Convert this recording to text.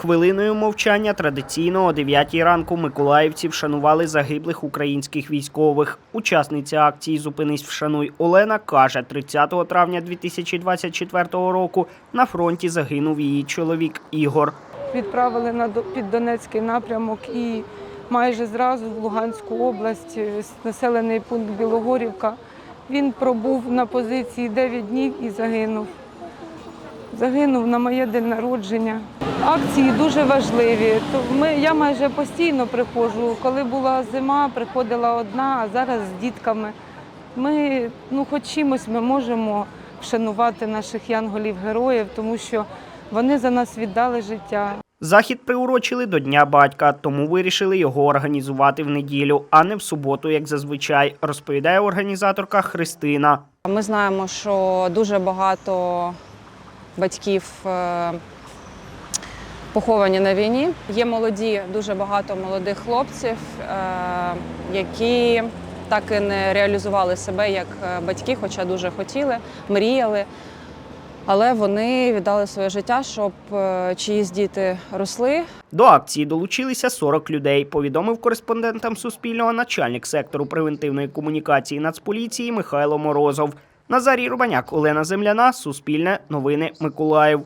Хвилиною мовчання традиційно о 9 ранку миколаївці вшанували загиблих українських військових. Учасниця акції Зупинись вшануй Олена каже, 30 травня 2024 року на фронті загинув її чоловік Ігор. відправили на під Донецький напрямок і майже зразу в Луганську область, е, населений пункт Білогорівка. Він пробув на позиції 9 днів і загинув. Загинув на моє день народження. Акції дуже важливі. То ми, я майже постійно приходжу. Коли була зима, приходила одна, а зараз з дітками. Ми, ну, хоч чимось ми можемо вшанувати наших янголів-героїв, тому що вони за нас віддали життя. Захід приурочили до Дня батька, тому вирішили його організувати в неділю, а не в суботу, як зазвичай, розповідає організаторка Христина. Ми знаємо, що дуже багато батьків е, поховані на війні. Є молоді, дуже багато молодих хлопців, е, які так і не реалізували себе як е, батьки, хоча дуже хотіли, мріяли. Але вони віддали своє життя, щоб чиїсь діти росли, До акції долучилися 40 людей, повідомив кореспондентам Суспільного начальник сектору превентивної комунікації Нацполіції Михайло Морозов. Назарій Рубаняк, Олена Земляна, Суспільне, Новини Миколаїв.